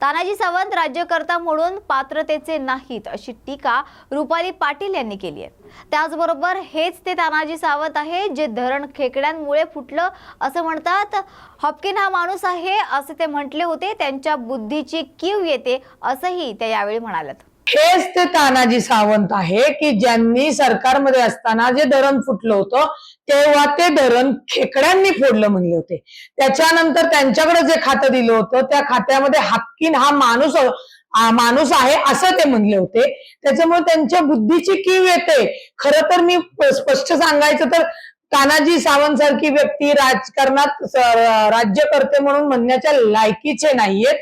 तानाजी सावंत राज्यकर्ता म्हणून पात्रतेचे नाहीत अशी टीका रुपाली पाटील यांनी केली आहे. त्याचबरोबर हेच ते तानाजी सावंत आहे जे धरण खेकड्यांमुळे फुटलं असं म्हणतात. हॉपकिन हा माणूस आहे असे ते म्हटले होते. त्यांच्या बुद्धीची कीव येते असंही त्या यावेळी म्हणाल्यात. हेच ते तानाजी सावंत आहे की ज्यांनी सरकारमध्ये असताना जे धरण फुटलं होतं तेव्हा ते धरण खेकड्यांनी फोडलं म्हणले होते. त्याच्यानंतर त्यांच्याकडे जे खातं दिलं होतं त्या खात्यामध्ये हक्कीन हा माणूस माणूस आहे असं ते म्हणले होते. त्याच्यामुळे त्यांच्या बुद्धीची कीव येते. खरं तर मी स्पष्ट सांगायचं तर तानाजी सावंत सारखी व्यक्ती राजकारणात राज्यकर्ते म्हणून म्हणण्याच्या लायकीचे नाहीयेत.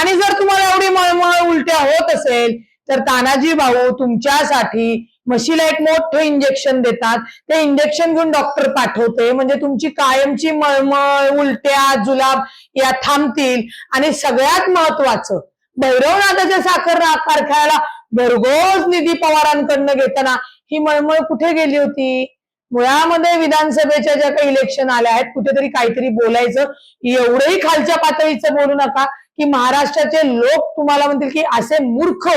आणि जर तुम्हाला एवढी मळमळ उलट्या होत असेल तर तानाजी भाऊ तुमच्यासाठी म्हशीला एक मोठं इंजेक्शन देतात. ते इंजेक्शन घेऊन डॉक्टर पाठवते. म्हणजे तुमची कायमची मळमळ उलट्या जुलाब या थांबतील. आणि सगळ्यात महत्वाचं भैरवनाथाच्या साखर कारखान्याला भरघोस निधी पवारांकडनं घेताना ही मळमळ कुठे गेली होती? मुळामध्ये विधानसभेच्या ज्या काही इलेक्शन आल्या आहेत कुठेतरी काहीतरी बोलायचं. एवढंही खालच्या पातळीचं बोलू नका. की महाराष्ट्राचे लोक तुम्हाला म्हणतील की असे मूर्ख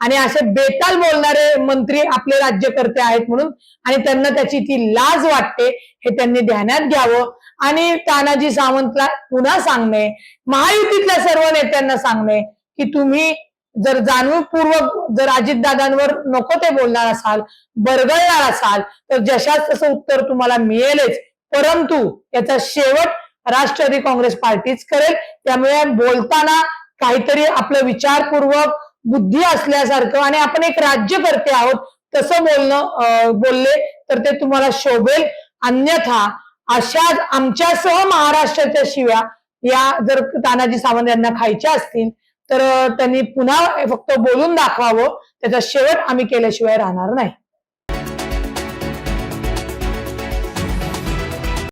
आणि असे बेताल बोलणारे मंत्री आपले राज्यकर्ते आहेत म्हणून आणि त्यांना त्याची ती लाज वाटते हे त्यांनी ध्यानात घ्यावं. आणि तानाजी सावंतला पुन्हा सांगणे महायुतीतल्या सर्व नेत्यांना सांगणे की तुम्ही जर जाणीवपूर्वक जर अजितदादांवर नको ते बोलणार असाल बरगळणार असाल तर जशाच तसं उत्तर तुम्हाला मिळेलच. परंतु याचा शेवट राष्ट्रवादी काँग्रेस पार्टीच करेल. त्यामुळे बोलताना काहीतरी आपलं विचारपूर्वक बुद्धी असल्यासारखं आणि आपण एक राज्यकर्ते आहोत तसं बोलणं बोलले तर ते तुम्हाला शोभेल. अन्यथा अशा आमच्यासह महाराष्ट्राच्या शिव्या या जर तानाजी सावंत यांना खायच्या असतील तर त्यांनी पुन्हा फक्त बोलून दाखवावं. त्याचा शेवट आम्ही केल्याशिवाय राहणार नाही.